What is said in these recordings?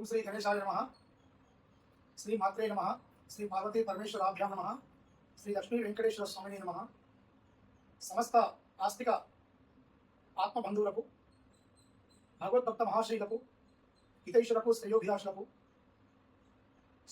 ఓం శ్రీ గణేశాయ నమ. శ్రీ మాత్రే నమ. శ్రీ పార్వతీ పరమేశ్వరాభ్యాం నమ. శ్రీ లక్ష్మీ వెంకటేశ్వర స్వామిని నమ. సమస్త ఆస్తిక ఆత్మబంధువులకు భగవద్భక్త మహాశ్రీలకు హితైషులకు శ్రేయోభిలాషులకు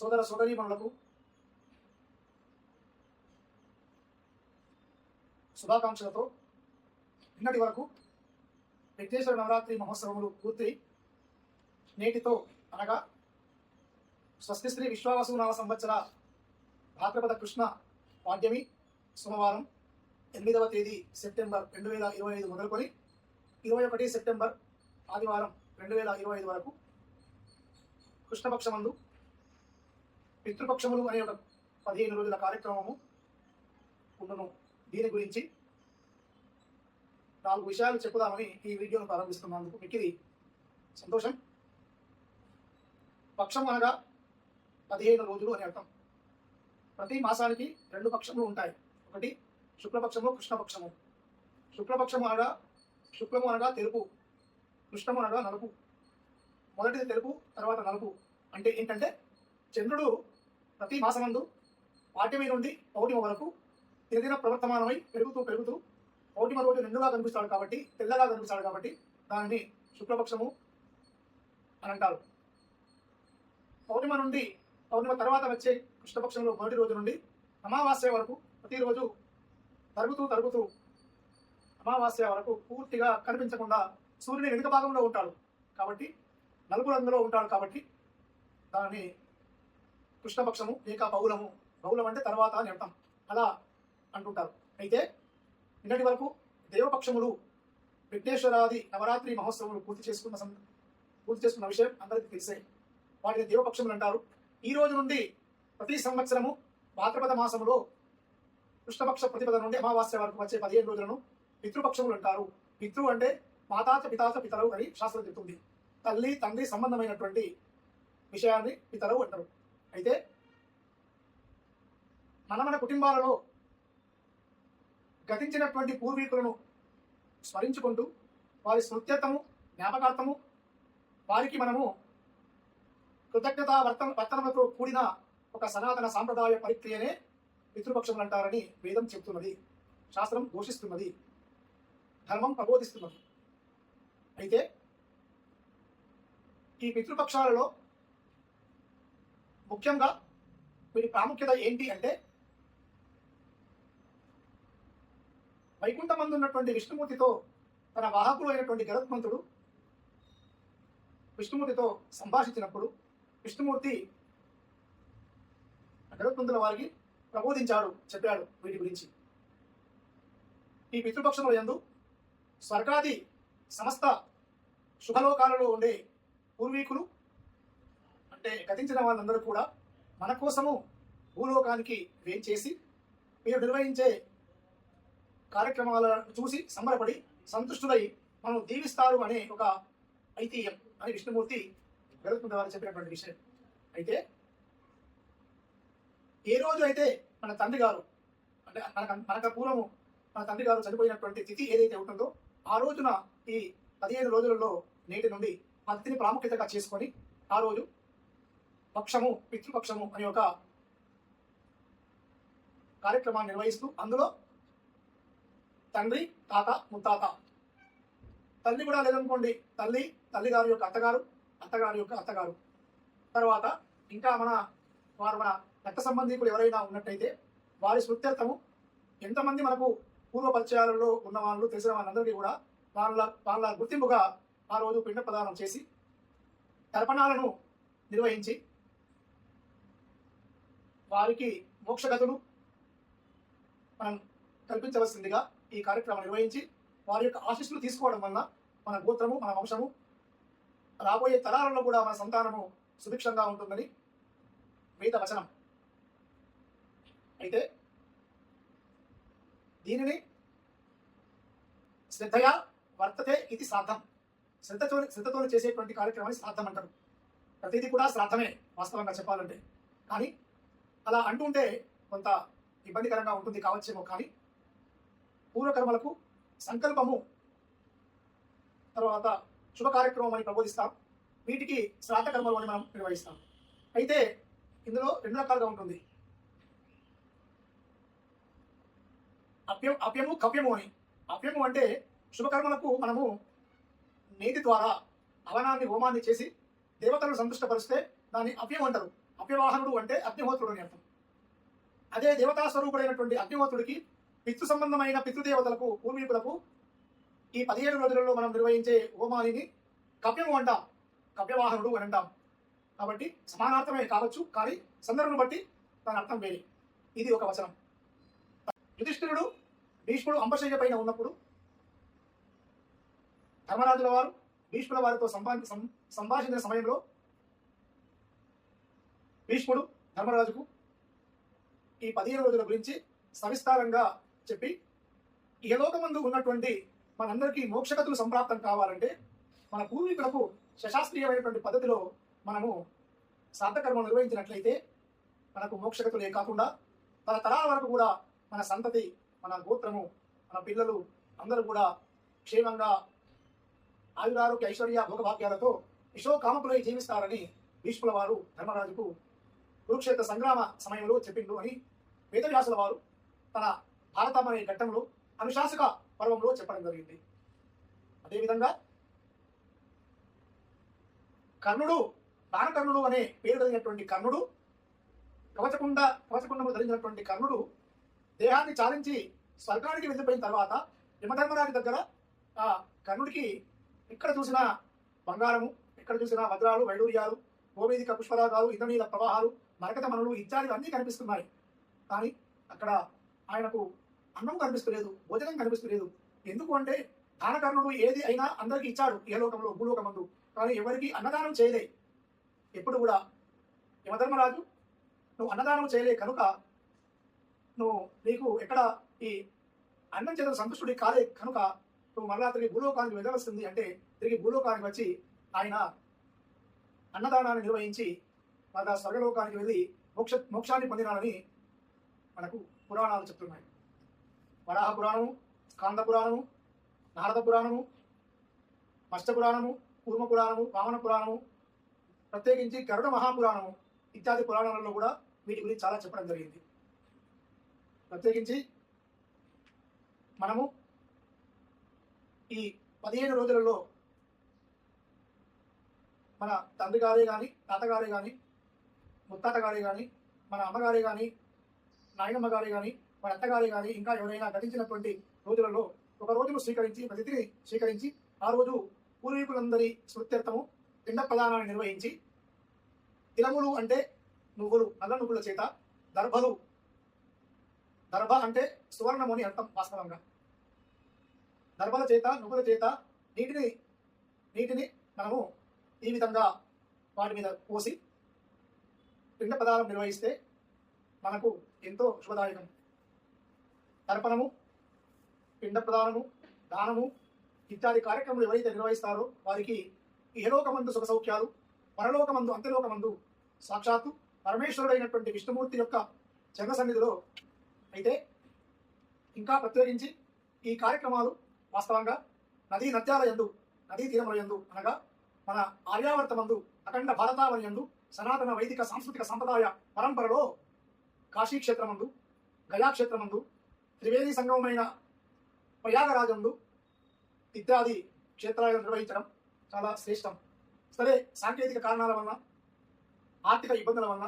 సోదర సోదరీమణులకు శుభాకాంక్షలతో నిన్నటి వరకు విఘ్నేశ్వర నవరాత్రి మహోత్సవములు పూర్తి. నేటితో అనగా స్వస్తి శ్రీ విశ్వావసునామ సంవత్సర భాద్రపద కృష్ణ పాడ్యమి సోమవారం ఎనిమిదవ తేదీ సెప్టెంబర్ రెండు వేల ఇరవై ఐదు మొదలుకొని ఇరవై ఒకటి సెప్టెంబర్ ఆదివారం రెండు వేల ఇరవై ఐదు వరకు కృష్ణపక్షమందు పితృపక్షములు అనే ఒక పదిహేను రోజుల కార్యక్రమము ఉండును దీని గురించి నాలుగు విషయాలు చెప్పుదామని ఈ వీడియోను ప్రారంభిస్తున్నందుకు మిక్కిది సంతోషం. పక్షం అనగా పదిహేను రోజులు అని అర్థం. ప్రతి మాసానికి రెండు పక్షములు ఉంటాయి. ఒకటి శుక్లపక్షము కృష్ణపక్షము. శుక్లపక్షము అనగా శుక్లము అనగా తెలుపు కృష్ణము అనగా నలుపు. మొదటిది తెలుపు తర్వాత నలుపు. అంటే ఏంటంటే చంద్రుడు ప్రతి మాసమందు పాఠ్యమి నుండి పౌర్ణిమ వరకు తిరిగిన ప్రవర్తమానమై పెరుగుతూ పెరుగుతూ పౌర్ణిమ రోజు నిండుగా కనిపిస్తాడు కాబట్టి తెల్లగా కనిపిస్తాడు కాబట్టి దానిని శుక్లపక్షము అని అంటారు. పౌర్ణిమ నుండి పౌర్ణిమ తర్వాత వచ్చే కృష్ణపక్షంలో మొదటి రోజు నుండి అమావాస్య వరకు ప్రతిరోజు తరుగుతూ తరుగుతూ అమావాస్య వరకు పూర్తిగా కనిపించకుండా సూర్యుని వెనుక భాగంలో ఉంటాడు. కాబట్టి నలుపు రంగులో ఉంటాడు కాబట్టి దానిని కృష్ణపక్షము లేక బహుళము బహుళం అంటే తర్వాత అని అర్థం. అలా అంటుంటారు. అయితే నిన్నటి వరకు దేవపక్షములు విఘ్నేశ్వరాది నవరాత్రి మహోత్సవములు పూర్తి చేసుకున్న సం- పూర్తి చేసుకున్న విషయం అందరికీ తెలిసే వాటిని దేవపక్షములు అంటారు. ఈ రోజు నుండి ప్రతి సంవత్సరము భాద్రపద మాసములో కృష్ణపక్ష ప్రతిపద నుండి అమావాస్య వరకు వచ్చే పదిహేను రోజులను పితృపక్షములు అంటారు. పితృ అంటే మాతాచ పితాచ పితరవు అని శాస్త్రం చెప్తుంది. తల్లి తండ్రి సంబంధమైనటువంటి విషయాన్ని పితరవు అంటారు. అయితే మన మన కుటుంబాలలో గతించినటువంటి పూర్వీకులను స్మరించుకుంటూ వారి స్మృత్యతము జ్ఞాపకార్థము వారికి మనము కృతజ్ఞత వర్తన వర్తనలతో కూడిన ఒక సనాతన సాంప్రదాయ పరిక్రియనే పితృపక్షములు అంటారని వేదం చెప్తున్నది శాస్త్రం ఘోషిస్తున్నది. ధర్మం ప్రబోధిస్తున్నది. అయితే ఈ పితృపక్షాలలో ముఖ్యంగా వీటి ప్రాముఖ్యత ఏంటి అంటే వైకుంఠమందు ఉన్నటువంటి విష్ణుమూర్తితో తన వాహకుడు అయినటువంటి గరుత్మంతుడు విష్ణుమూర్తితో సంభాషించినప్పుడు విష్ణుమూర్తి గరుత్మంతుల వారికి ప్రబోధించాడు చెప్పాడు వీటి గురించి. ఈ పితృపక్షముల యందు స్వర్గాది సమస్త శుభలోకాలలో ఉండే పూర్వీకులు అంటే గతించిన వాళ్ళందరూ కూడా మన కోసము భూలోకానికి వేంచేసి మీరు నిర్వహించే కార్యక్రమాలను చూసి సంబరపడి సంతుష్టులై మనం దీవిస్తారు అనే ఒక ఐతిహ్యం అని విష్ణుమూర్తి గరుత్మంత వారు చెప్పినటువంటి విషయం. అయితే ఏ రోజు అయితే మన తండ్రి గారు అంటే మనకు మనకు పూర్వము మన తండ్రి గారు చనిపోయినటువంటి తిథి ఏదైతే ఉంటుందో ఆ రోజున ఈ పదిహేను రోజులలో నేటి నుండి ఆ తిథిని ప్రాముఖ్యతగా చేసుకొని ఆ రోజు పక్షము పితృపక్షము అనే ఒక కార్యక్రమాన్ని నిర్వహిస్తూ అందులో తండ్రి తాత ముత్తాత. తల్లి కూడా లేదనుకోండి తల్లి తల్లిగారి యొక్క అత్తగారు అత్తగారి యొక్క అత్తగారు. తర్వాత ఇంకా మన వారు మన రక్త సంబంధికులు ఎవరైనా ఉన్నట్టయితే వారి స్మృత్యర్థము ఎంతమంది మనకు పూర్వ పరిచయాలలో ఉన్న వాళ్ళు తెలిసిన వాళ్ళందరికీ కూడా వాళ్ళ వాళ్ళ గుర్తింపుగా ఆ రోజు పిండ ప్రదానం చేసి తర్పణాలను నిర్వహించి వారికి మోక్షగతులు మనం కల్పించవలసిందిగా ఈ కార్యక్రమం నిర్వహించి వారి యొక్క ఆశీస్సులు తీసుకోవడం వలన మన గోత్రము మన వంశము రాబోయే తరాలలో కూడా మన సంతానము సుభిక్షంగా ఉంటుందని వేద వచనం. అయితే దీనిని శ్రద్ధయా వర్తతే ఇది శ్రాద్ధం. శ్రద్ధతో శ్రద్ధతో చేసేటువంటి కార్యక్రమాన్ని శ్రాద్ధం అంటారు. ప్రతిదీ కూడా శ్రాద్ధమే వాస్తవంగా చెప్పాలంటే. కానీ అలా అంటుంటే కొంత ఇబ్బందికరంగా ఉంటుంది కావచ్చేమో కానీ పూర్వకర్మలకు సంకల్పము తర్వాత శుభ కార్యక్రమం అని ప్రబోధిస్తాం. వీటికి శ్రాద్ధ కర్మలు అని మనం నిర్వహిస్తాం. అయితే ఇందులో రెండు రకాలుగా ఉంటుంది. అప్యం అప్యము కవ్యము అని. అప్యము అంటే శుభకర్మలకు మనము నేతి ద్వారా హవనాన్ని హోమాన్ని చేసి దేవతలను సంతుష్టపరిస్తే దాన్ని అప్యం అంటారు. అప్యవాహనుడు అంటే అగ్నిహోత్రుడు అని అర్థం. అదే దేవతా స్వరూపుడైనటువంటి అగ్నిహోత్రుడికి పితృ సంబంధమైన పితృదేవతలకు పూర్వీకులకు ఈ పదిహేడు రోజులలో మనం నిర్వహించే హోమాలిని కవ్యము అంటాం. కవ్యవాహనుడు అని అంటాం. కాబట్టి సమానార్థమే కావచ్చు కానీ సందర్భం బట్టి దాని అర్థం వేరే. ఇది ఒక వచనం. యుధిష్ఠిరుడు భీష్ముడు అంబశయ్య పైన ఉన్నప్పుడు ధర్మరాజుల వారు భీష్ముల వారితో సంభా సం- సంభాషించిన సమయంలో భీష్ముడు ధర్మరాజుకు ఈ పదిహేను రోజుల గురించి సవిస్తారంగా చెప్పి ఇహలోకమందు ఉన్నటువంటి మనందరికీ మోక్షగతులు సంప్రాప్తం కావాలంటే మన పూర్వీకులకు శశాస్త్రీయమైనటువంటి పద్ధతిలో మనము శ్రాద్ధకర్మ నిర్వహించినట్లయితే మనకు మోక్షగతులే కాకుండా తన తరాల వరకు కూడా మన సంతతి మన గోత్రము మన పిల్లలు అందరూ కూడా క్షేమంగా ఆయురారోగ్య ఐశ్వర్య భోగభాగ్యాలతో విశ్వకామకులై జీవిస్తారని భీష్ముల వారు ధర్మరాజుకు కురుక్షేత్ర సంగ్రామ సమయంలో చెప్పిండు అని వేదవ్యాసుల వారు తన భారతం అనే ఘట్టంలో అనుశాసక పర్వంలో చెప్పడం జరిగింది. అదేవిధంగా కర్ణుడు దానకర్ణుడు అనే పేరు కలిగినటువంటి కర్ణుడు కవచకుండ కవచకుండము ధరించినటువంటి కర్ణుడు దేహాన్ని చాలించి స్వర్గానికి వెళ్ళిపోయిన తర్వాత యమధర్మరాజు దగ్గర ఆ కర్ణుడికి ఎక్కడ చూసిన బంగారము ఎక్కడ చూసిన వజ్రాలు వైడూర్యాలు గోవేదిక పుష్పరాగాలు ఇంద్రనీల ప్రవాహాలు మరకత మనులు ఇత్యాది అన్నీ కనిపిస్తున్నాయి. కానీ అక్కడ ఆయనకు అన్నం కనిపిస్తలేదు భోజనం కనిపిస్తలేదు. ఎందుకు అంటే దానకర్ణుడు ఏది అయినా అందరికీ ఇచ్చాడు ఏ లోకంలో భూలోకమందు. కానీ ఎవరికి అన్నదానం చేయలే. ఎప్పుడు కూడా. యమధర్మరాజు నువ్వు అన్నదానం చేయలే కనుక నువ్వు నీకు ఎక్కడ ఈ అన్నం చేత సంతుష్టుడి కాలే కనుక నువ్వు మరలా తిరిగి భూలోకానికి వెళ్ళవలసింది అంటే తిరిగి భూలోకానికి వచ్చి ఆయన అన్నదానాన్ని నిర్వహించి మరలా స్వర్గలోకానికి వెళ్ళి మోక్ష మోక్షాన్ని పొందినాలని మనకు పురాణాలు చెప్తున్నాయి. వరాహ పురాణము స్కాంద పురాణము నారద పురాణము మత్స్య పురాణము కూర్మ పురాణము వామన పురాణము ప్రత్యేకించి గరుడ మహాపురాణము ఇత్యాది పురాణాలలో కూడా వీటి గురించి చాలా చెప్పడం జరిగింది. ప్రత్యేకించి మనము ఈ పదిహేను రోజులలో మన తండ్రి గారే కానీ తాతగారే కానీ ముత్తాత గారే కానీ మన అమ్మగారే కానీ నాయనమ్మ గారే కానీ మన అత్తగారే కానీ ఇంకా ఎవరైనా గతించినటువంటి రోజులలో ఒక రోజును స్వీకరించి ప్రతిని స్వీకరించి ఆ రోజు పూర్వీకులందరి స్మృత్యర్థము పిండ ప్రదానాన్ని నిర్వహించి తిలములు అంటే నువ్వులు నల్ల నువ్వుల చేత దర్భలు. దర్భ అంటే సువర్ణము అని అర్థం వాస్తవంగా. దర్భల చేత నువ్వుల చేత నీటిని నీటిని మనము ఈ విధంగా వాటి మీద పోసి పిండ పదార్థం నిర్వహిస్తే మనకు ఎంతో శుభదాయకం. తర్పణము పిండ ప్రదానము దానము ఇత్యాది కార్యక్రమాలు ఎవరైతే నిర్వహిస్తారో వారికి ఏలోకమందు సుఖ సౌఖ్యాలు పరలోకమందు అంత్యలోకమందు సాక్షాత్తు పరమేశ్వరుడైనటువంటి విష్ణుమూర్తి యొక్క జన్మ సన్నిధిలో అయితే ఇంకా ప్రత్యేకించి ఈ కార్యక్రమాలు వాస్తవంగా నదీ నద్యాల ఎందు నదీ తీరముల ఎందు అనగా మన ఆర్యావర్త మందు అఖండ భారతావని యందు సనాతన వైదిక సాంస్కృతిక సంప్రదాయ పరంపరలో కాశీక్షేత్రమందు గయాక్షేత్రమందు త్రివేది సంగమమైన ప్రయాగరాజంలో ఇత్యాది క్షేత్రాలను నిర్వహించడం చాలా శ్రేష్టం. సరే సాంకేతిక కారణాల వలన ఆర్థిక ఇబ్బందుల వలన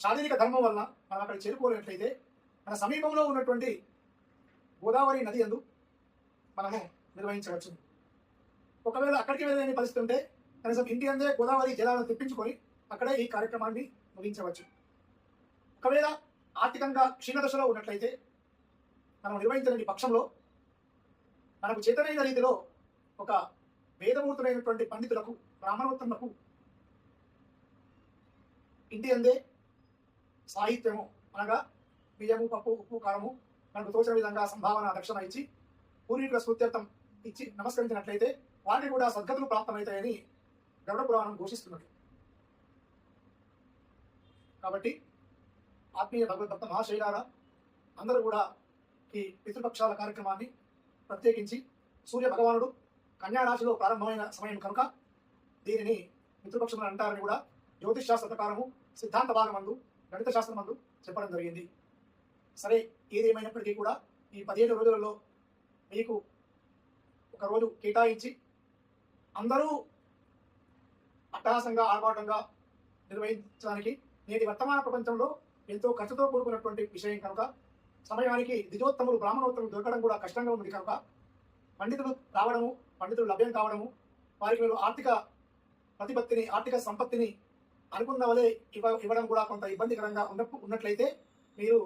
శారీరక ధర్మం వలన మనం అక్కడ చేరుకోలేనట్లయితే మన సమీపంలో ఉన్నటువంటి గోదావరి నది అందు మనము నిర్వహించవచ్చు. ఒకవేళ అక్కడికి వెళ్ళలేని పరిస్థితి ఉంటే కనీసం ఇంటి అందే గోదావరి జలాలను తెప్పించుకొని అక్కడే ఈ కార్యక్రమాన్ని ముగించవచ్చు. ఒకవేళ ఆర్థికంగా క్షీణదశలో ఉన్నట్లయితే మనం నిర్వహించలేని పక్షంలో మనకు చేతనైన రీతిలో ఒక వేదమూర్తులైనటువంటి పండితులకు బ్రాహ్మణోత్తములకు ఇంటి అందే సాహిత్యము అనగా బియ్యము పప్పు ఉప్పు కారము మనకు తోచిన విధంగా సంభావన దక్షిణ ఇచ్చి పూర్వీకుల స్మృత్యర్థం ఇచ్చి నమస్కరించినట్లయితే వారికి కూడా సద్గతులు ప్రాప్తమవుతాయని గరుడ పురాణం ఘోషిస్తున్నది. కాబట్టి ఆత్మీయ భగవద్భక్త మహాశైలారా అందరూ కూడా ఈ పితృపక్షాల కార్యక్రమాన్ని ప్రత్యేకించి సూర్య భగవానుడు కన్యా రాశిలో ప్రారంభమైన సమయం కనుక దీనిని పితృపక్షములు అంటారని కూడా జ్యోతిష్ శాస్త్ర ప్రకారము సిద్ధాంత భాగమందు గణిత శాస్త్రమందు చెప్పడం జరిగింది. సరే ఏదేమైనప్పటికీ కూడా ఈ పదిహేను రోజులలో మీకు ఒక రోజు కేటాయించి అందరూ అట్టహాసంగా ఆర్భాటంగా నిర్వహించడానికి నేటి వర్తమాన ప్రపంచంలో ఎంతో ఖర్చుతో కూడుకున్నటువంటి విషయం కనుక సమయానికి దిజోత్తములు బ్రాహ్మణోత్తములు దొరకడం కూడా కష్టంగా ఉంది. కనుక పండితులు రావడము పండితులు లభ్యం కావడము వారికి మీరు ఆర్థిక ప్రతిపత్తిని ఆర్థిక సంపత్తిని అనుకున్న వలె ఇవ్వ ఇవ్వడం కూడా కొంత ఇబ్బందికరంగా ఉన్న ఉన్నట్లయితే మీరు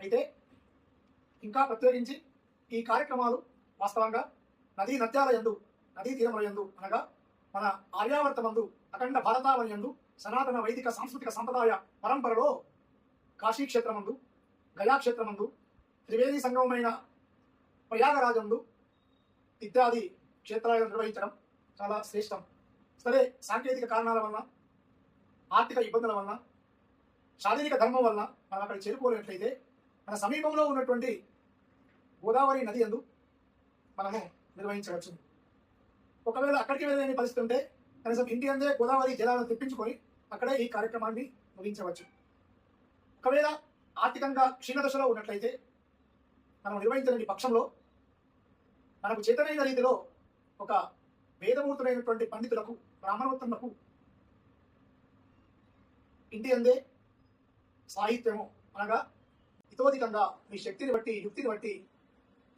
అయితే ఇంకా ప్రత్యేకించి ఈ కార్యక్రమాలు వాస్తవంగా నదీ నద్యాల ఎందు నదీ తీరముల ఎందు అనగా మన ఆర్యావర్తమందు అఖండ భారతావని ఎందు సనాతన వైదిక సాంస్కృతిక సంప్రదాయ పరంపరలో కాశీ క్షేత్రమందు త్రివేది క్షేత్రమందు సంగమమైన ప్రయాగరాజందు ఇత్యాది క్షేత్రాలను నిర్వహించడం చాలా శ్రేష్టం. సరే సాంకేతిక కారణాల వలన ఆర్థిక ఇబ్బందుల వలన శారీరక ధర్మం వలన మనం అక్కడ చేరుకోలేనట్లయితే మన సమీపంలో ఉన్నటువంటి గోదావరి నది అందు మనము నిర్వహించవచ్చు. ఒకవేళ అక్కడికి వెళ్ళలేని పరిస్థితి ఉంటే కనీసం ఇంటి అందే గోదావరి జలాలను తెప్పించుకొని అక్కడే ఈ కార్యక్రమాన్ని ముగించవచ్చు. ఒకవేళ ఆర్థికంగా క్షీణదశలో ఉన్నట్లయితే మనం నిర్వహించలేని పక్షంలో మనకు చేతనైన రీతిలో ఒక వేదమూర్తులైనటువంటి పండితులకు బ్రాహ్మణోత్తములకు ఇంటి అందే సాహిత్యము అనగా ఇతోధికంగా మీ శక్తిని బట్టి యుక్తిని బట్టి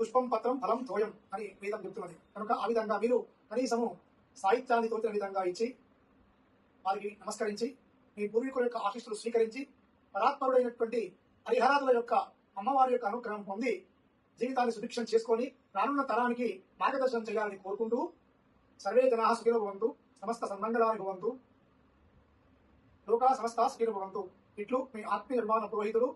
పుష్పం పత్రం ఫలం తోయం అని వేదం చెప్తున్నది. కనుక ఆ విధంగా మీరు కనీసము సాహిత్యాన్ని తోచిన విధంగా ఇచ్చి వారికి నమస్కరించి మీ పూర్వీకుల యొక్క ఆశీస్సులు స్వీకరించి పరాత్పరుడైనటువంటి హరిహరాదుల యొక్క అమ్మవారి యొక్క అనుగ్రహం పొంది జీవితాన్ని సుభిక్షం చేసుకొని రానున్న తరానికి మార్గదర్శనం చేయాలని కోరుకుంటూ సర్వే జనా సుఖినో భవంతు సమస్త సన్మంగళాన్ని భవంతు. లోకా సమస్త సుఖినో భవంతు. ఇట్లు మీ ఆత్మీయ నిర్మాణ పురోహితుడు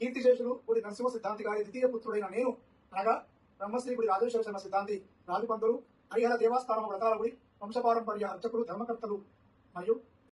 కీర్తిశేషులు గుడి నరసింహ సిద్ధాంతి గారి ద్వితీయ పుత్రుడైన నేను అనగా బ్రహ్మశ్రీ గుడి రాజేశ్వర శర్మ సిద్ధాంతి రాజుపంతులు హరిహర దేవస్థానం వ్రతాల గుడి వంశపారంపర్య అర్చకులు ధర్మకర్తలు మరియు